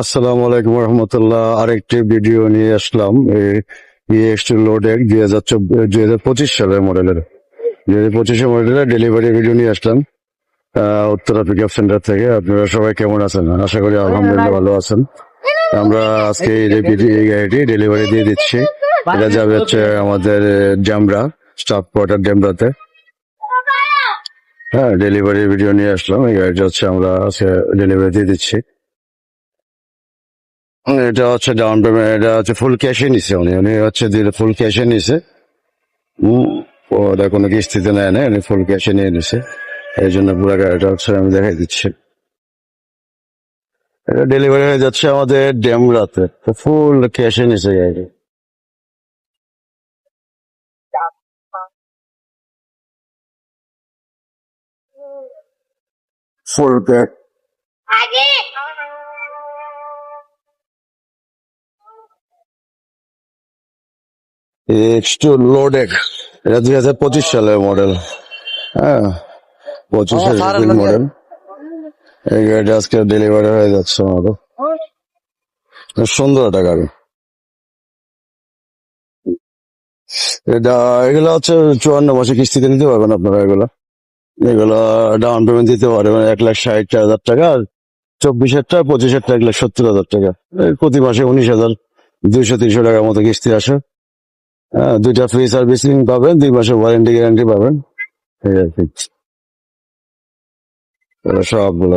আসসালামু আলাইকুম রহমতুল্লাহ আরেকটি ভিডিও নিয়ে আসলাম। ইএক্সটি লোডেক দুই হাজার দুই হাজার পঁচিশ সালের মডেলের। দুই হাজার পঁচিশের মডেলের ডেলিভারি ভিডিও নিয়ে আসলাম। উত্তরা পিক আপ সেন্টার থেকে। আপনারা সবাই কেমন আছেন? আশা করি আলহামদুলিল্লাহ ভালো আছেন। আমরা আজকে এই এই গাড়িটি ডেলিভারি দিয়ে দিচ্ছি। এটা যাবে হচ্ছে আমাদের জামরা স্টাফ কোয়ার্টার জামরাতে। হ্যাঁ ডেলিভারি ভিডিও নিয়ে আসলাম। এই গাড়িটা হচ্ছে আমরা আজকে ডেলিভারি দিয়ে দিচ্ছি। এটা হচ্ছে ডাউন পেমেন্ট এটা হচ্ছে ফুল ক্যাশে নিছে উনি। উনি হচ্ছে দিলে ফুল ক্যাশে নিছে। ওটা কোনো কিস্তিতে নেয় না উনি ফুল ক্যাশে নিয়ে নিছে। এই জন্য পুরো গাড়িটা হচ্ছে আমি দেখাই দিচ্ছি। এটা ডেলিভারি হয়ে যাচ্ছে আমাদের ডেমরাতে। তো ফুল ক্যাশে নিছে গাড়ি ফুল ক্যাশ এক্স টু লোডেক এটা দুই হাজার পঁচিশ সালের মডেল হ্যাঁ পঁচিশের মডেল এই গাড়িটা আজকে ডেলিভারি হয়ে যাচ্ছে আমাদের খুব সুন্দর একটা গাড়ি। এটা এগুলো হচ্ছে চুয়ান্ন মাসে কিস্তিতে নিতে পারবেন আপনারা এগুলো। এগুলো ডাউন পেমেন্ট দিতে পারবেন এক লাখ ষাট হাজার টাকা আর চব্বিশ হাজার টাকা পঁচিশ হাজার টাকা এক লাখ সত্তর হাজার টাকা। প্রতি মাসে উনিশ হাজার দুইশো তিনশো টাকার মতো কিস্তি আসে। দুইটা ফ্রি সার্ভিসিং পাবেন, দুই মাসের ওয়ারেন্টি গ্যারান্টি পাবেন। এই আর সবগুলো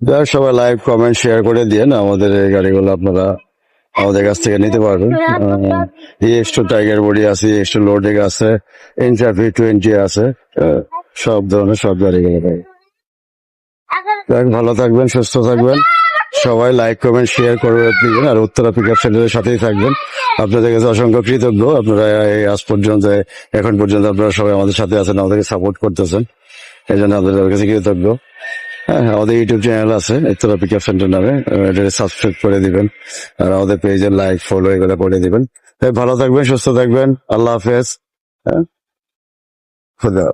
যাই সবাই লাইভ কমেন্ট শেয়ার করে দিয়ে আমাদের এই গাড়িগুলো আপনারা আমাদের কাছ থেকে নিতে পারবেন। এক্সট্রা টাইগার বডি আছে এক্সট্রা লোডিং আছে এনচারপি টোয়েন্টি আছে সব ধরনের সব গাড়িগুলো পাবেন। ভালো থাকবেন, সুস্থ থাকবেন। সবাই লাইক কমেন্ট শেয়ার করে দিবেন আর উত্তরা পিক সেন্টারের সাথেই থাকবেন। আপনাদের কাছে অসংখ্য কৃতজ্ঞ। আপনারা এই আজ পর্যন্ত, এখন পর্যন্ত আপনারা সবাই আমাদের সাথে আছেন, আমাদেরকে সাপোর্ট করতেছেন। এই জন্য আপনাদের কাছে কৃতজ্ঞ। হ্যাঁ আমাদের ইউটিউব চ্যানেল আছে পিক সেন্টার নামে। এটা সাবস্ক্রাইব করে দিবেন, আর আমাদের পেজে লাইক ফলো এগুলো করে দিবেন। ভালো থাকবেন, সুস্থ থাকবেন। আল্লাহ হাফেজ। হ্যাঁ? খুদা।